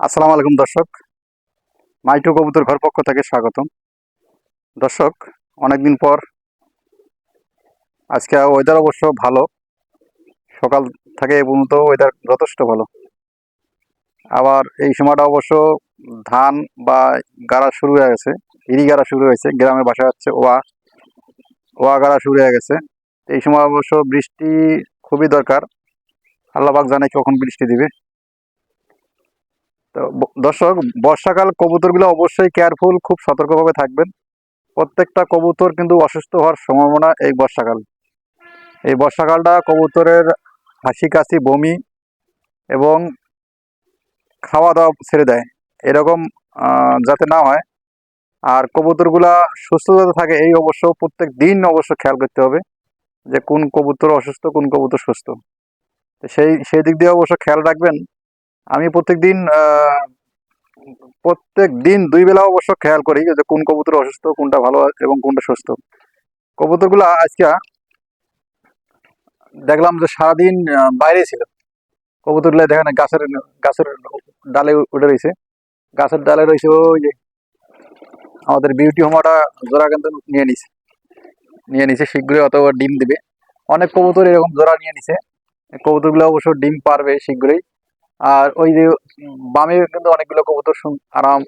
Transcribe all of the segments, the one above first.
আসসালামু আলাইকুম দর্শক। মাইটু কবুতর ঘর পক্ষ থেকে স্বাগতম। দর্শক, অনেকদিন পর আজকে ওয়েদার অবশ্য ভালো। সকাল থেকে পর্যন্ত ওয়েদার যথেষ্ট ভালো। আবার এই সময়টা অবশ্য ধান বা গাড়া শুরু হয়ে গেছে। ইরি গাড়া শুরু হয়েছে। গ্রামে বাসা হচ্ছে ওয়া। ওয়া গাড়া শুরু হয়ে গেছে। এই সময় অবশ্য বৃষ্টি খুবই দরকার। আল্লাহবাক জানে কখন বৃষ্টি দিবে। তো দর্শক, বর্ষাকাল কবুতরগুলো অবশ্যই কেয়ারফুল খুব সতর্কভাবে থাকবেন। প্রত্যেকটা কবুতর কিন্তু অসুস্থ হওয়ার সম্ভাবনা এই বর্ষাকাল। এই বর্ষাকালটা কবুতরের হাসি, কাশি, বমি এবং খাওয়া দাওয়া ছেড়ে দেয়। এরকম যাতে না হয়। আর কবুতরগুলা সুস্থ যাতে থাকে, এই অবশ্য প্রত্যেক দিন অবশ্য খেয়াল করতে হবে যে কোন কবুতর অসুস্থ, কোন কবুতর সুস্থ। সেই সেই দিক দিয়ে অবশ্য খেয়াল রাখবেন। আমি প্রত্যেক দিন প্রত্যেক দিন দুই বেলা অবশ্য খেয়াল করি যে কোন কবুতর অসুস্থ, কোনটা ভালো এবং কোনটা সুস্থ। কবুতরগুলো আজকে দেখলাম যে সারাদিন বাইরে ছিল। কবুতরগুলো দেখেন গাছের গাছের ডালে উঠে রয়েছে। গাছের ডালে রয়েছে ওই যে আমাদের বিউটি হোমাটা জোড়া কিন্তু নিয়ে নিছে। নিয়ে নিছে, শীঘ্রই অত ডিম দিবে। অনেক কবুতর এরকম জোড়া নিয়ে নিছে। কবুতরগুলো অবশ্য ডিম পারবে শীঘ্রই। আর ওই যে বামে কিন্তু অনেকগুলো কবুতর আরাম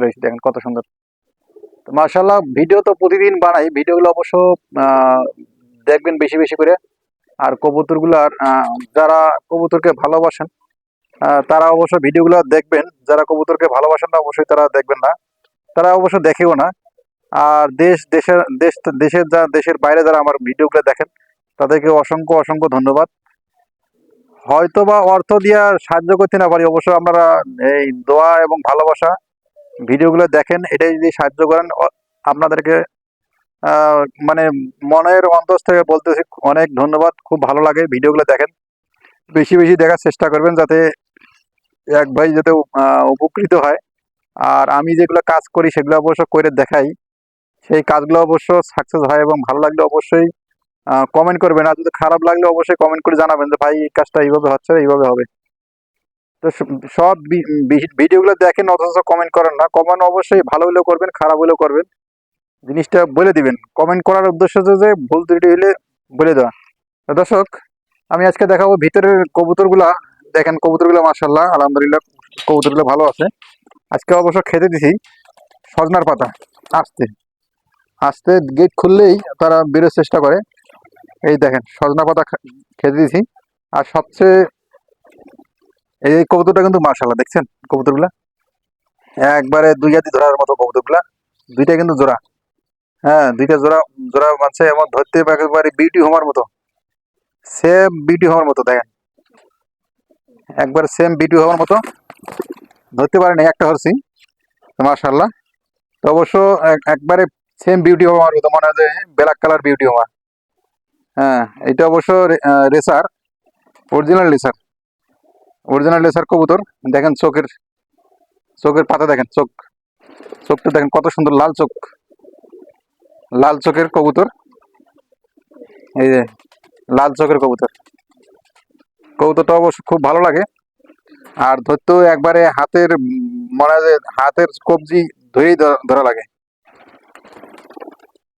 রয়েছে দেখেন কত সুন্দর। মার্শাল্লাহ ভিডিও তো প্রতিদিন বানাই ভিডিওগুলো অবশ্য দেখবেন বেশি বেশি করে। আর কবুতরগুলার আহ, যারা কবুতরকে ভালোবাসেন তারা অবশ্য ভিডিওগুলো দেখবেন। যারা কবুতরকে ভালোবাসেন না অবশ্যই তারা দেখবেন না। তারা অবশ্য দেখেও না। আর দেশ দেশের দেশ দেশের যা দেশের বাইরে যারা আমার ভিডিওগুলো দেখেন তাদেরকে অসংখ্য অসংখ্য ধন্যবাদ। হয়তো বা অর্থ দিয়ে সাহায্য করতে না পারি, অবশ্য আপনারা এই দোয়া এবং ভালোবাসা ভিডিওগুলো দেখেন, এটাই যদি সাহায্য করেন আপনাদেরকে মানে মনের অন্তর থেকে বলতেছি, অনেক ধন্যবাদ, খুব ভালো লাগে ভিডিওগুলো দেখেন। বেশি বেশি দেখার চেষ্টা করবেন যাতে এক ভাই যাতে উপকৃত হয়। আর আমি যেগুলো কাজ করি, সেগুলো অবশ্য করে দেখাই। সেই কাজগুলো অবশ্য সাকসেস হয় এবং ভালো লাগলে অবশ্যই কমেন্ট করবেন। আর যদি খারাপ লাগলে অবশ্যই কমেন্ট করে জানাবেন যে, ভাই, এই কাজটা এইভাবে হচ্ছে, এইভাবে হবে। তো সব ভিডিওগুলো দেখেন, অথচ কমেন্ট করেন না। কমেন্ট অবশ্যই ভালো হলেও করবেন, খারাপ হলেও করবেন। জিনিসটা বলে দিবেন। কমেন্ট করার উদ্দেশ্য যে, ভুল ত্রুটি হলে বলে দেওয়া। দর্শক, আমি আজকে দেখাবো ভিতরের কবুতরগুলা। দেখেন কবুতরগুলো মার্শাল্লাহ আলহামদুলিল্লাহ কবুতরগুলো ভালো আছে। আজকে অবশ্য খেতে দিছি সজনার পাতা। আসতে। আসতে গেট খুললেই তারা বেরোর চেষ্টা করে। এই দেখেন, সজনা পাতা খেতে দিছি আর সবচেয়ে এই কবুতরটা কিন্তু মার্শাল্লাহ দেখছেন কবুতরগুলা? একবারে দুই হাতি ধরার মতো কবুতরগুলা। দুইটা কিন্তু জোড়া। হ্যাঁ দুইটা জোড়া জোড়া মানছে এমন ধরতে একেবারে বিউটি হোমার মতো। সেম বিউটি হওয়ার মতো, দেখেন। একবার সেম বিউটি হওয়ার মতো। ধরতে পারেনি, একটা হরছি মার্শাল্লাহ তো অবশ্য এক- একবারে সেম বিউটি হওয়ার মতো, মনে হয় যে ব্ল্যাক কালার বিউটি হওয়া। হ্যাঁ এটা অবশ্য racer original racer. Original racer কবুতর, দেখেন চোখের চোখের পাতা দেখেন, চোখ, চোখটা দেখেন কত সুন্দর, লাল চোখ। লাল চোখের কবুতর। এই যে, লাল চোখের কবুতর। কবুতরটা অবশ্য খুব ভালো লাগে। আর ধরতেও একবারে হাতের, মনে হয় হাতের কবজি ধরেই ধরা লাগে।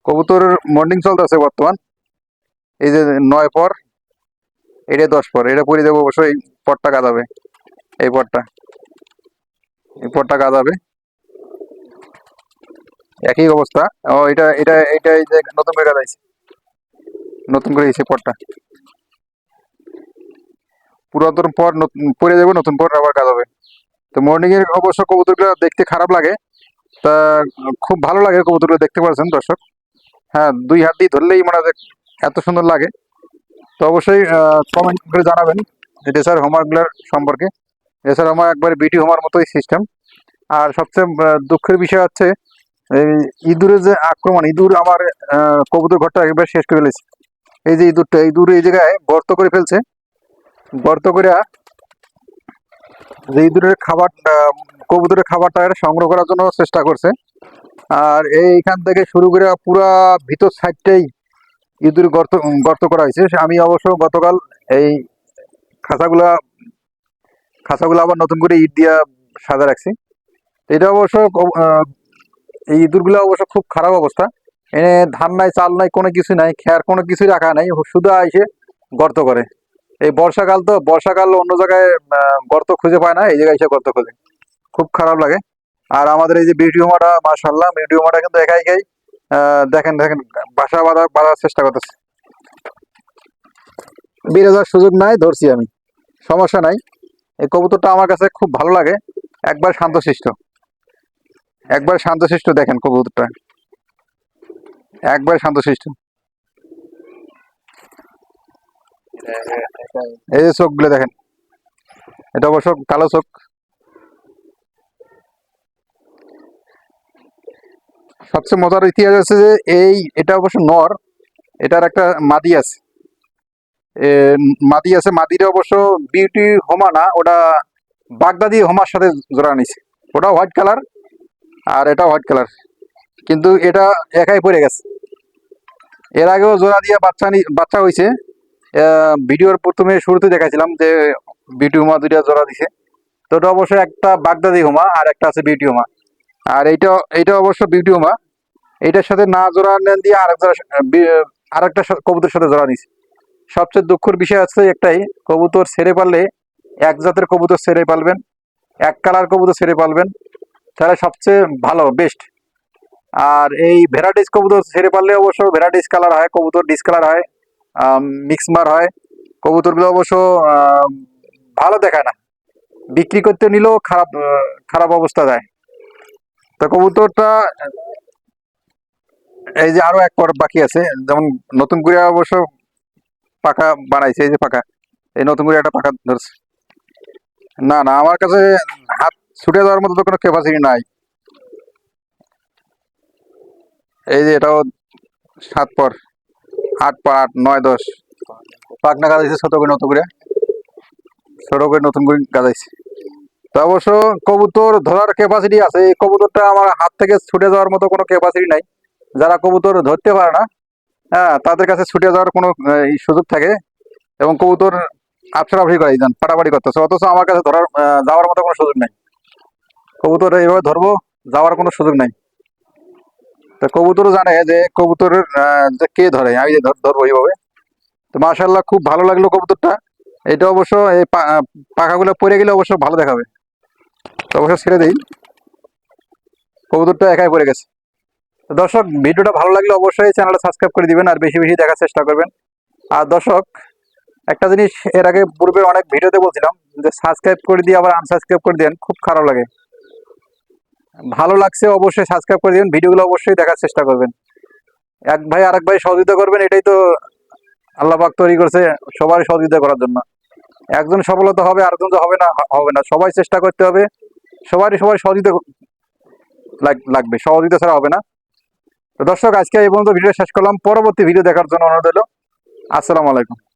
কবুতর মর্নিং চলতেছে বর্তমান। এই যে নয় পর, এটা দশ পর, এটা পরে দেবো অবশ্যই পরটা গাদাবে, এই পরটা এই পরটা গাদাবে। একই অবস্থা, ও, এটা এটা এটা এই যে নতুন করে গাদাইছে, নতুন করে এসে পরটা। পুরাতন পর নতুন, পরে যাব নতুন পর আবার কাজ তো মর্নিং এর অবশ্য কবুতরগুলো দেখতে খারাপ লাগে, তা খুব ভালো লাগে কবুতরগুলো দেখতে পাচ্ছেন দর্শক। হ্যাঁ দুই হাত দিয়ে ধরলেই মনে এত সুন্দর লাগে। তো অবশ্যই কমেন্ট করে জানাবেন রেসার হোমওয়ার্কগুলোর সম্পর্কে। রেসার হোমওয়ার্ক একবারে বিটি হোমার মতোই সিস্টেম আর সবচেয়ে দুঃখের বিষয় হচ্ছে, এই ইঁদুরের যে আক্রমণ, ইঁদুর আমার কবুতর ঘরটা একবার শেষ করে ফেলেছে। এই যে ইঁদুরটা ইঁদুর এই জায়গায় গর্ত করে ফেলছে। গর্ত করে যে ইঁদুরের খাবার কবুতরের খাবারটা সংগ্রহ করার জন্য চেষ্টা করছে। আর এইখান থেকে শুরু করে পুরা ভিতর সাইডটাই ইঁদুর গর্ত গর্ত করা হয়েছে। আমি অবশ্য গতকাল এই খাঁচাগুলা খাঁচাগুলো আবার নতুন করে ইট দিয়া সাজা রাখছি। এটা অবশ্য এই ইঁদুরগুলো অবশ্য খুব খারাপ অবস্থা। এনে ধান নাই, চাল নাই, কোনো কিছু নাই, খেয়ার কোনো কিছুই রাখা নাই, শুধু এসে গর্ত করে। এই বর্ষাকাল তো, বর্ষাকাল অন্য জায়গায় গর্ত খুঁজে পায় না, এই জায়গায় এসে গর্ত খোঁজে। খুব খারাপ লাগে। আর আমাদের এই যে বিউটি হোমাটা মার্শাল্লাহ বিউটি হোমাটা কিন্তু একাই একাই দেখেন দেখেন, বাসা বাঁধা, বাঁধার চেষ্টা করতেছে। বেড়ে যাওয়ার সুযোগ নাই, ধরছি আমি। সমস্যা নাই। এই কবুতরটা আমার কাছে খুব ভালো লাগে। একবার শান্তশিষ্ট। একবার শান্তশিষ্ট দেখেন কবুতরটা। একবার শান্তশিষ্ট। এই যে চোখগুলো দেখেন। এটা অবশ্য কালো চোখ। সবচেয়ে মজার ইতিহাস আছে যে এই, এটা অবশ্য নর, এটার একটা মাদি আছে। মাদি আছে, মাদিটা অবশ্য বিউটি হোমা না, ওটা বাগদাদি হোমার সাথে জোড়া নিছে। ওটা হোয়াইট কালার, আর এটা হোয়াইট কালার। কিন্তু এটা একাই পড়ে গেছে। এর আগেও জোড়া দিয়ে বাচ্চা বাচ্চা হয়েছে ভিডিওর প্রথমে শুরুতে দেখাছিলাম যে বিউটি হোমা দুইটা জোড়া দিছে। তো ওটা অবশ্য একটা বাগদাদি হোমা, আর একটা আছে বিউটি হোমা। আর এইটা এইটা অবশ্য বিউটি হোমা এইটার সাথে না জোড়া নেন দিয়ে বি- আরেকটা কবুতরের সাথে জোড়া নিছে। সবচেয়ে দুঃখের বিষয় আছে একটাই, কবুতর ছেড়ে পারলে এক জাতের কবুতর ছেড়ে পালবেন, এক কালার কবুতর ছেড়ে পালবেন, তাহলে সবচেয়ে ভালো বেস্ট আর এই ভ্যারাইটিস কবুতর ছেড়ে পারলে অবশ্য ভ্যারাইটিস কালার হয়, কবুতর ডিসকালার হয় মিক্স মার হয়। কবুতরগুলো অবশ্য ভালো দেখায় না। বিক্রি করতে নিলেও খারাপ খারাপ অবস্থা দেয়। তো কবুতরটা এই যে আরও এক পর বাকি আছে, যেমন নতুন করে অবশ্য পাকা বানাইছে, এই যে পাকা এই নতুন করে একটা পাকা ধরছে। না না, আমার কাছে হাত ছুটে যাওয়ার মতো তো কোনো ক্যাপাসিটি নাই। এই যে এটাও সাত পর, আট পর আট, নয়, দশ। পাকনা গাজাইছে ছোট করে নতুন করে। ছোট করে নতুন করে গাজাইছে। তো অবশ্য কবুতর ধরার ক্যাপাসিটি আছে। এই কবুতরটা আমার হাত থেকে ছুটে যাওয়ার মতো কোনো ক্যাপাসিটি নাই। যারা কবুতর ধরতে পারে না হ্যাঁ তাদের কাছে ছুটে যাওয়ার কোনো সুযোগ থাকে এবং কবুতর আপসি করে যান পাটাপাটি করতেছে। অথচ আমার কাছে ধরার যাওয়ার মতো কোনো সুযোগ নাই। কবুতর এইভাবে ধরবো, যাওয়ার কোনো সুযোগ নাই। তো কবুতর জানে যে কবুতরের যে কে ধরে, আমি যে ধরবো এইভাবে। তো মাশাল্লাহ খুব ভালো লাগল কবুতরটা। এটা অবশ্য এই পাখাগুলো পড়ে গেলে অবশ্য ভালো দেখাবে। অবশ্য ছেড়ে দিই। কবুতরটা একাই পড়ে গেছে। দর্শক, ভিডিওটা ভালো লাগলে অবশ্যই চ্যানেলটা সাবস্ক্রাইব করে দিবেন আর বেশি বেশি দেখার চেষ্টা করবেন। আর দর্শক, একটা জিনিস এর আগে পূর্বে অনেক ভিডিওতে বলছিলাম যে সাবস্ক্রাইব করে দিয়ে আবার আনসাবস্ক্রাইব করে দেন, খুব খারাপ লাগে। ভালো লাগছে অবশ্যই সাবস্ক্রাইব করে দিবেন, ভিডিওগুলো অবশ্যই দেখার চেষ্টা করবেন। এক ভাই আরেক ভাই সহযোগিতা করবেন, এটাই তো আল্লাহ পাক তৈরি করছে সবারই সহযোগিতা করার জন্য। একজন সফলতা হবে, আরেকজন তো হবে না হবে না। সবাই চেষ্টা করতে হবে। সবারই সবার সহযোগিতা লাগ- লাগবে, সহযোগিতা ছাড়া হবে না। তো দর্শক, আজকে এই পর্যন্ত ভিডিও শেষ করলাম। পরবর্তী ভিডিও দেখার জন্য অনুরোধ হলো আসসালামু আলাইকুম।